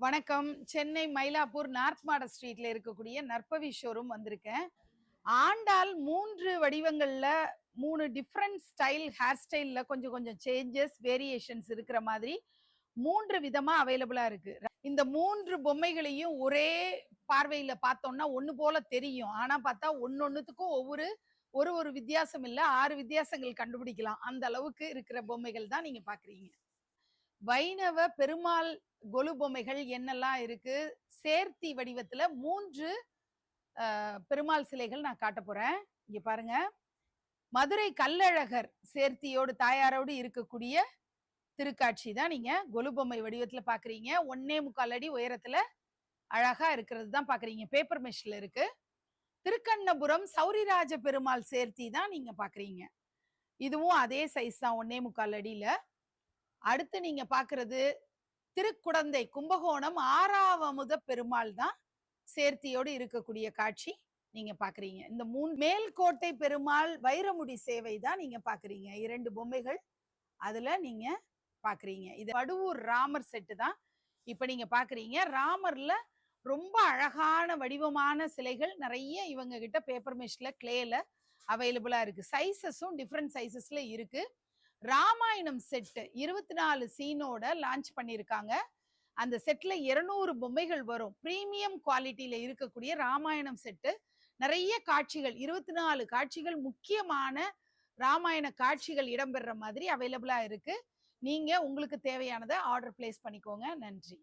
வணக்கம். சென்னை மயிலாப்பூர் நார்த் மாட ஸ்ட்ரீட்ல இருக்கக்கூடிய நற்பவி ஷோரூம் வந்திருக்கேன். ஆண்டால் மூன்று வடிவங்கள்ல மூணு டிஃப்ரெண்ட் ஸ்டைல் ஹேர் ஸ்டைல்ல கொஞ்சம் கொஞ்சம் சேஞ்சஸ் வேரியேஷன்ஸ் இருக்கிற மாதிரி மூன்று விதமா அவைலபிளா இருக்கு. இந்த மூன்று பொம்மைகளையும் ஒரே பார்வையில பார்த்தோம்னா ஒன்று போல தெரியும். ஆனா பார்த்தா ஒன்னொன்னுத்துக்கும் ஒவ்வொரு ஒரு ஒரு வித்தியாசம் இல்லை ஆறு வித்தியாசங்கள் கண்டுபிடிக்கலாம். அந்த அளவுக்கு இருக்கிற பொம்மைகள் தான் நீங்க பாக்குறீங்க வைணவ பெருமாள் கொலு பொம்மைகள் என்னெல்லாம் இருக்கு? சேர்த்தி வடிவத்துல மூன்று பெருமாள் சிலைகள் நான் காட்ட போறேன். இங்க பாருங்க. மதுரை கல்லழகர் சேர்த்தியோடு தாயாரோடு இருக்கக்கூடிய திருக்காட்சி தான் நீங்க கொலு பொம்மை வடிவத்துல பாக்குறீங்க. ஒன்னே முக்கால் அடி உயரத்துல அழகா இருக்கிறது தான் பாக்குறீங்க. பேப்பர் மெஷ்ல இருக்கு. திருக்கண்ணபுரம் சௌரிராஜ பெருமாள் சேர்த்தி தான் நீங்க பாக்குறீங்க. இதுவும் அதே சைஸ் தான் ஒன்னே முக்கால் அடியில. அடுத்து நீங்க பாக்குறது திருக்குடந்தை கும்பகோணம் ஆறாவமுத பெருமாள் தான் சேர்த்தியோடு இருக்கக்கூடிய காட்சி நீங்க பாக்குறீங்க. இந்த மூணு மேல்கோட்டை பெருமாள் வைரமுடி சேவை தான் நீங்க பாக்குறீங்க. இரண்டு பொம்மைகள் அதுல நீங்க பாக்குறீங்க. இது வடுவூர் ராமர் செட்டு தான் இப்ப நீங்க பாக்குறீங்க. ராமர்ல ரொம்ப அழகான வடிவமான சிலைகள் நிறைய இவங்க கிட்ட பேப்பர் மிஷ்ல கிளேல அவைலபிளா இருக்கு. சைசஸும் டிஃப்ரெண்ட் சைசஸ்ல இருக்கு. ராமாயணம் செட்டு இருபத்தி நாலு சீனோட லான்ச் பண்ணியிருக்காங்க அந்த செட்ல இருநூறு பொம்மைகள் வரும். பிரீமியம் குவாலிட்டியில இருக்கக்கூடிய ராமாயணம் செட்டு நிறைய காட்சிகள் இருபத்தி நாலு காட்சிகள் முக்கியமான ராமாயண காட்சிகள் இடம்பெற மாதிரி அவைலபிளா இருக்கு. நீங்க உங்களுக்கு தேவையானதை ஆர்டர் பிளேஸ் பண்ணிக்கோங்க. நன்றி.